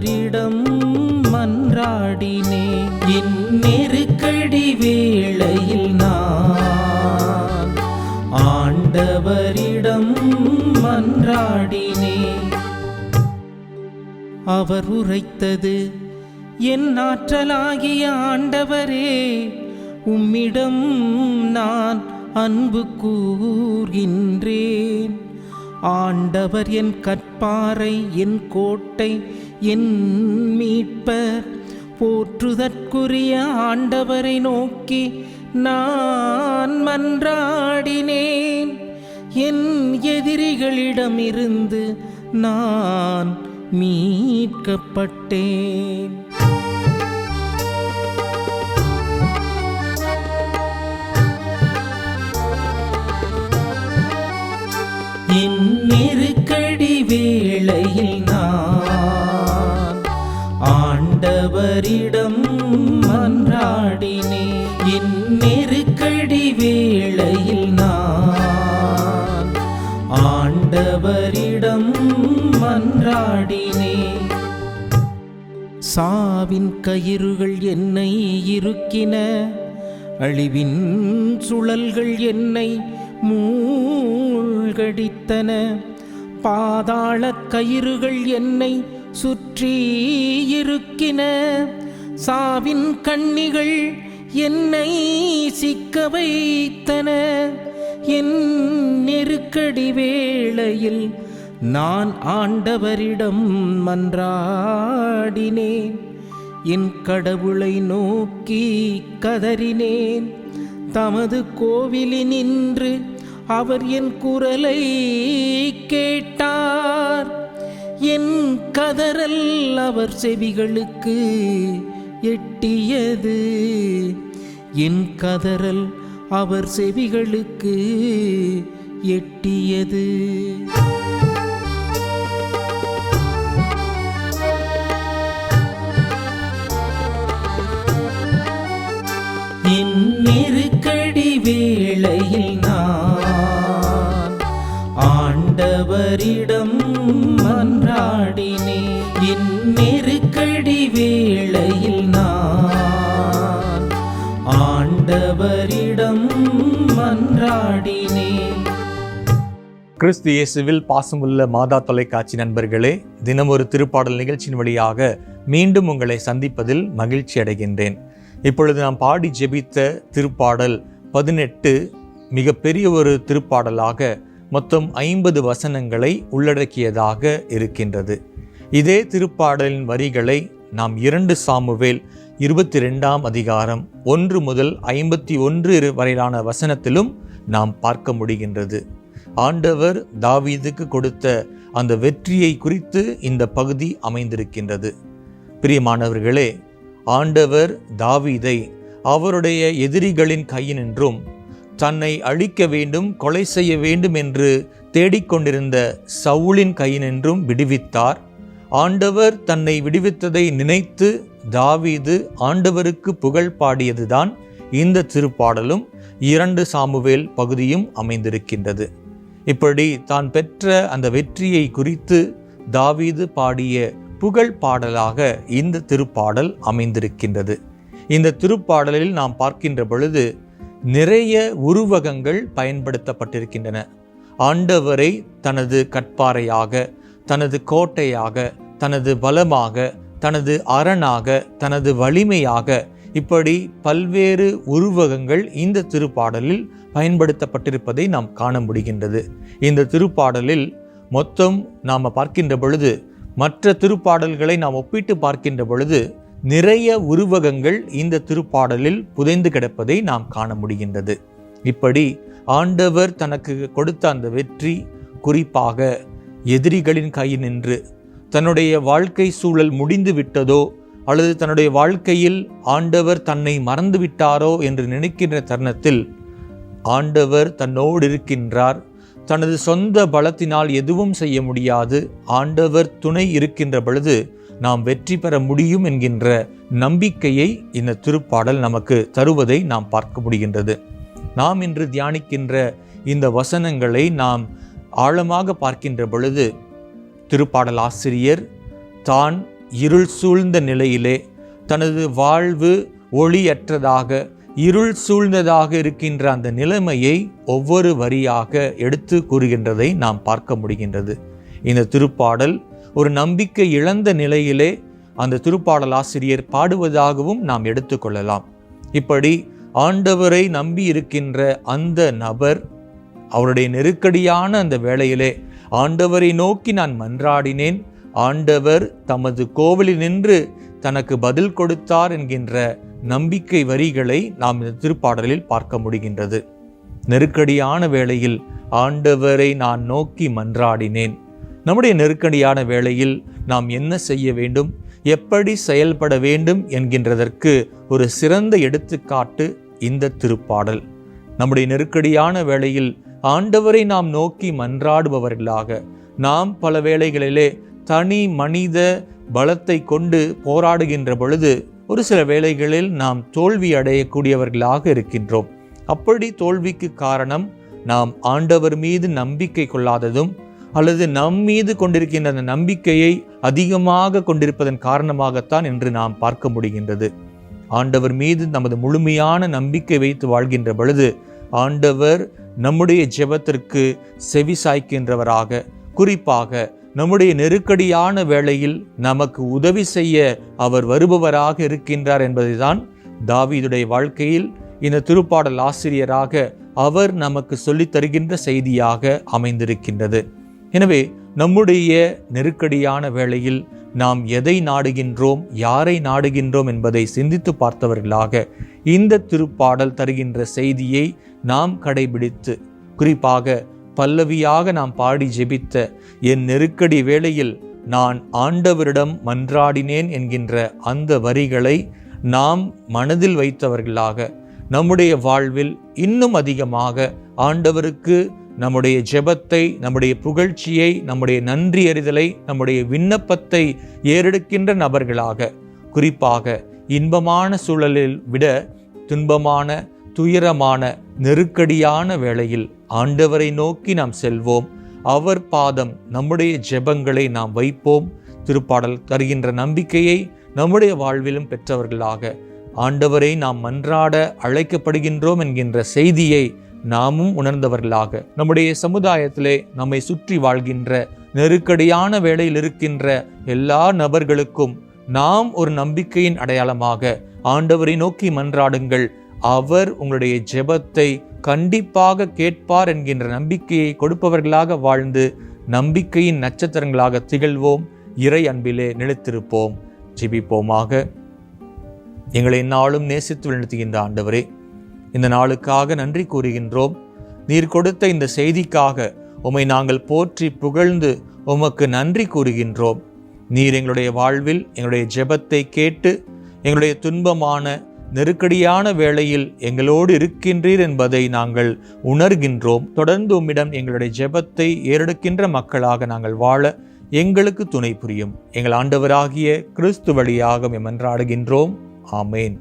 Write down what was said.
ஆண்டவரிடம் மன்றாடினே என் நெருக்கடி வேளையில் நான் ஆண்டவரிடம் மன்றாடினே. அவர் உரைத்தது என் ஆற்றலாகிய ஆண்டவரே உம்மிடம் நான் அன்பு கூர்கின்றேன். ஆண்டவர் என் கற்பாறை என் கோட்டை என் மீட்பர். போற்றுதற்குரிய ஆண்டவரை நோக்கி நான் மன்றாடினேன். என் எதிரிகளிடமிருந்து நான் மீட்கப்பட்டேன். என் நெருக்கடி வேளையில் நான் ஆண்டவரிடம் மன்றாடினே என் நெருக்கடி வேளையில் நான் ஆண்டவரிடம் மன்றாடினே சாவின் கயிறுகள் என்னை இருக்கின அழிவின் சுழல்கள் என்னை மூ கடித்தன பாதாள கயிறுகள் என்னை சுற்றி இருக்கின. சாவின் கண்ணிகள் என்னை சிக்க வைத்தன. என் நெருக்கடி வேளையில் நான் ஆண்டவரிடம் மன்றாடினேன். என் கடவுளை நோக்கி கதறினேன். தமது கோவிலினின்று அவர் என் குரலை கேட்டார். என் கதறல் அவர் செவிகளுக்கு எட்டியது. என் கதறல் அவர் செவிகளுக்கு எட்டியது. ஆண்டவரிடம் மன்றாடினே என் நெருக்கடி வேளையில் நான் ஆண்டவரிடம் மன்றாடினே. கிறிஸ்து இயேசுவில் பாசமுள்ள மாதா தொலைக்காட்சி நண்பர்களே தினம் ஒரு திருப்பாடல் நிகழ்ச்சியின் வழியாக மீண்டும் உங்களை சந்திப்பதில் மகிழ்ச்சி அடைகின்றேன். இப்பொழுது நாம் பாடி ஜெபித்த திருப்பாடல் பதினெட்டு மிகப்பெரிய ஒரு திருப்பாடலாக மொத்தம் ஐம்பது வசனங்களை உள்ளடக்கியதாக இருக்கின்றது. இதே திருப்பாடலின் வரிகளை நாம் இரண்டு சாமுவேல் இருபத்தி ரெண்டாம் அதிகாரம் ஒன்று முதல் ஐம்பத்தி ஒன்று வரையிலான வசனத்திலும் நாம் பார்க்க முடிகின்றது. ஆண்டவர் தாவீதுக்கு கொடுத்த அந்த வெற்றியை குறித்து இந்த பகுதி அமைந்திருக்கின்றது. பிரியமானவர்களே ஆண்டவர் தாவீதை அவருடைய எதிரிகளின் கையினின்றும் தன்னை அழிக்க வேண்டும் கொலை செய்ய வேண்டும் என்று தேடிக்கொண்டிருந்த சவுளின் கையினின்றும் விடுவித்தார். ஆண்டவர் தன்னை விடுவித்ததை நினைத்து தாவீது ஆண்டவருக்கு புகழ் பாடியதுதான் இந்த திருப்பாடலும். இரண்டு சாமுவேல் பகுதியும் அமைந்திருக்கின்றது. இப்படி தான் பெற்ற அந்த வெற்றியை குறித்து தாவீது பாடிய புகழ் பாடலாக இந்த திருப்பாடல் அமைந்திருக்கின்றது. இந்த திருப்பாடலில் நாம் பார்க்கின்ற பொழுது நிறைய உருவகங்கள் பயன்படுத்தப்பட்டிருக்கின்றன. ஆண்டவரை தனது கட்பாறையாக தனது கோட்டையாக தனது பலமாக தனது அரணாக தனது வலிமையாக இப்படி பல்வேறு உருவகங்கள் இந்த திருப்பாடலில் பயன்படுத்தப்பட்டிருப்பதை நாம் காண முடிகின்றது. இந்த திருப்பாடலில் மொத்தம் நாம் பார்க்கின்ற பொழுது மற்ற திருப்பாடல்களை நாம் ஒப்பிட்டு பார்க்கின்ற பொழுது நிறைய உருவகங்கள் இந்த திருப்பாடலில் புதைந்து கிடப்பதை நாம் காண முடிகின்றது. இப்படி ஆண்டவர் தனக்கு கொடுத்த அந்த வெற்றி குறிப்பாக எதிரிகளின் கையில் நின்று தன்னுடைய வாழ்க்கை சூழல் முடிந்து விட்டதோ அல்லது தன்னுடைய வாழ்க்கையில் ஆண்டவர் தன்னை மறந்து விட்டாரோ என்று நினைக்கின்ற தருணத்தில் ஆண்டவர் தன்னோடு இருக்கின்றார். தனது சொந்த பலத்தினால் எதுவும் செய்ய முடியாது. ஆண்டவர் துணை இருக்கின்ற பொழுது நாம் வெற்றி பெற முடியும் என்கின்ற நம்பிக்கையை இந்த திருப்பாடல் நமக்கு தருவதை நாம் பார்க்க முடிகின்றது. நாம் இன்று தியானிக்கின்ற இந்த வசனங்களை நாம் ஆழமாக பார்க்கின்ற பொழுது திருப்பாடல் ஆசிரியர் தான் இருள் சூழ்ந்த நிலையிலே தனது வாழ்வு ஒளியற்றதாக இருள் சூழ்ந்ததாக இருக்கின்ற அந்த நிலைமையை ஒவ்வொரு வரியாக எடுத்து கூறுகின்றதை நாம் பார்க்க முடிகின்றது. இந்த திருப்பாடல் ஒரு நம்பிக்கை இழந்த நிலையிலே அந்த திருப்பாடல் ஆசிரியர் பாடுவதாகவும் நாம் எடுத்துக்கொள்ளலாம். இப்படி ஆண்டவரை நம்பி இருக்கின்ற அந்த நபர் அவருடைய நெருக்கடியான அந்த வேளையிலே ஆண்டவரை நோக்கி நான் மன்றாடினேன். ஆண்டவர் தமது கோவிலில் நின்று தனக்கு பதில் கொடுத்தார் என்கின்ற நம்பிக்கை வரிகளை நாம் இந்த திருப்பாடலில் பார்க்க முடிகின்றது. நெருக்கடியான வேளையில் ஆண்டவரை நான் நோக்கி மன்றாடினேன். நம்முடைய நெருக்கடியான வேளையில் நாம் என்ன செய்ய வேண்டும்? எப்படி செயல்பட வேண்டும்? என்கின்றதற்கு ஒரு சிறந்த எடுத்துக்காட்டு இந்த திருப்பாடல். நம்முடைய நெருக்கடியான வேளையில் ஆண்டவரை நாம் நோக்கி மன்றாடுபவர்களாக நாம் பல வேளைகளிலே தனி மனித பலத்தை கொண்டு போராடுகின்ற பொழுது ஒரு சில வேளைகளில் நாம் தோல்வி அடையக்கூடியவர்களாக இருக்கின்றோம். அப்படி தோல்விக்கு காரணம் நாம் ஆண்டவர் மீது நம்பிக்கை கொள்ளாததும் அல்லது நம் மீது கொண்டிருக்கின்ற அந்த நம்பிக்கையை அதிகமாக கொண்டிருப்பதன் காரணமாகத்தான் என்று நாம் பார்க்க முடிகின்றது. ஆண்டவர் மீது நமது முழுமையான நம்பிக்கை வைத்து வாழ்கின்ற பொழுது ஆண்டவர் நம்முடைய ஜெபத்திற்கு செவி சாய்க்கின்றவராக குறிப்பாக நம்முடைய நெருக்கடியான வேளையில் நமக்கு உதவி செய்ய அவர் வருபவராக இருக்கின்றார் என்பதைதான் தாவீதுடைய வாழ்க்கையில் இந்த திருப்பாடல் ஆசிரியராக அவர் நமக்கு சொல்லித் தருகின்ற செய்தியாக அமைந்திருக்கின்றது. எனவே நம்முடைய நெருக்கடியான வேளையில் நாம் எதை நாடுகின்றோம் யாரை நாடுகின்றோம் என்பதை சிந்தித்து பார்த்தவர்களாக இந்த திருப்பாடல் தருகின்ற செய்தியை நாம் கடைபிடித்து குறிப்பாக பல்லவியாக நாம் பாடி ஜெபித்த என் நெருக்கடி வேளையில் நான் ஆண்டவரிடம் மன்றாடினேன் என்கின்ற அந்த வரிகளை நாம் மனதில் வைத்தவர்களாக நம்முடைய வாழ்வில் இன்னும் அதிகமாக ஆண்டவருக்கு நம்முடைய ஜெபத்தை நம்முடைய புகழ்ச்சியை நம்முடைய நன்றி அறிதலை நம்முடைய விண்ணப்பத்தை ஏறெடுக்கின்ற நபர்களாக குறிப்பாக இன்பமான சூழலில் விட துன்பமான துயரமான நெருக்கடியான வேளையில் ஆண்டவரை நோக்கி நாம் செல்வோம். அவர் பாதம் நம்முடைய ஜெபங்களை நாம் வைப்போம். திருப்பாடல் தருகின்ற நம்பிக்கையை நம்முடைய வாழ்விலும் பெற்றவர்களாக ஆண்டவரை நாம் மன்றாட அழைக்கப்படுகின்றோம் என்கின்ற செய்தியை நாமும் உணர்ந்தவர்களாக. நம்முடைய சமுதாயத்திலே நம்மை சுற்றி வாழ்கின்ற நெருக்கடியான வேளையில் இருக்கின்ற எல்லா நபர்களுக்கும் நாம் ஒரு நம்பிக்கையின் அடையாளமாக ஆண்டவரை நோக்கி மன்றாடுங்கள். அவர் உங்களுடைய ஜெபத்தை கண்டிப்பாக கேட்பார் என்கின்ற நம்பிக்கையை கொடுப்பவர்களாக வாழ்ந்து நம்பிக்கையின் நட்சத்திரங்களாக திகழ்வோம். இறை அன்பிலே நிலைத்திருப்போம். ஜிபிப்போமாக. எங்களை நாளும் நேசித்து நடத்துகின்ற ஆண்டவரே இந்த நாளுக்காக நன்றி கூறுகின்றோம். நீர் கொடுத்த இந்த செய்திக்காக உம்மை நாங்கள் போற்றி புகழ்ந்து உமக்கு நன்றி கூறுகின்றோம். நீர் எங்களுடைய வாழ்வில் எங்களுடைய ஜெபத்தை கேட்டு எங்களுடைய துன்பமான நெருக்கடியான வேளையில் எங்களோடு இருக்கின்றீர் என்பதை நாங்கள் உணர்கின்றோம். தொடர்ந்து உம்மிடம் எங்களுடைய ஜெபத்தை ஏறெடுக்கின்ற மக்களாக நாங்கள் வாழ எங்களுக்கு துணை புரியும். எங்கள் ஆண்டவராகிய கிறிஸ்து வழியாக எமன்றாடுகின்றோம் ஆமேன்.